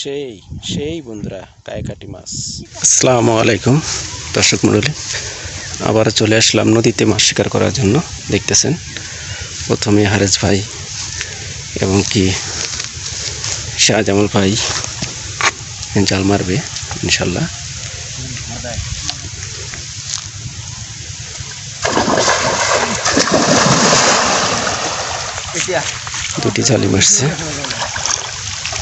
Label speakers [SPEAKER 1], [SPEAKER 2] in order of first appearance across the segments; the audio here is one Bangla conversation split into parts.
[SPEAKER 1] সেই সেই বন্ধুরা, কায়কাটি মাছ। আসসালামু আলাইকুম, দর্শক মণ্ডলী। আবার চলে আসলাম নদীতে মাছ শিকার করার জন্য, দেখতেছেন। প্রথমে হারেজ ভাই এবং কি শাহজামাল ভাই জাল মারবে, ইনশাল্লাহ। দুটি জালি মারছে।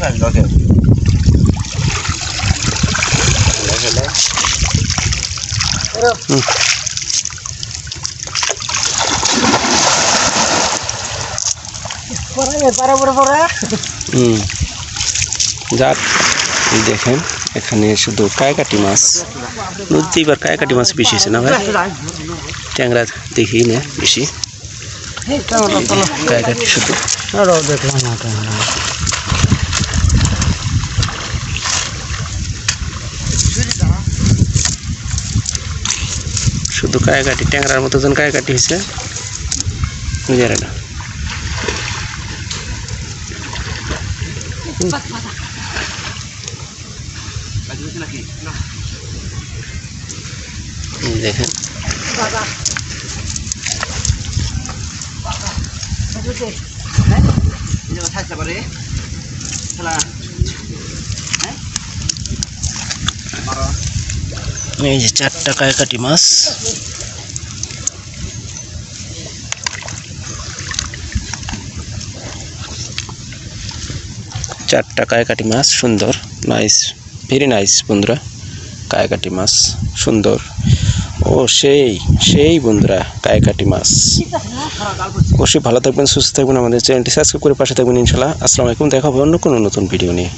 [SPEAKER 1] ভাই মারবে। হুম। যাক এই দেখেন এখানে শুধু কায়কাটি মাছ। নদীতে এবার কায়কাটি মাছ বেশি হয়েছে না ভাই? ট্যাংরা দেখি না বেশি। কায়কাটি শুধু। শুধু কায়কাটি ট্যাংরার মতো যেন কায়কাটি হয়েছে বুঝারে এই দেখেন। এই যে চারটা কায়কাটি মাছ। চারটা কায়কাটি মাছ, সুন্দর নাইস ভেরি নাইস বন্ধুরা কায়কাটি মাছ, সুন্দর। ও, সেই সেই বন্ধুরা কায়কাটি মাছ। অবশ্যই ভালো থাকবেন, সুস্থ থাকবেন আমাদের চ্যানেলটি সাবস্ক্রাইব করে পাশে থাকবেন ইনশাল্লাহ আসসালামু আলাইকুম, দেখা হবে অন্য কোনো নতুন ভিডিও নিয়ে।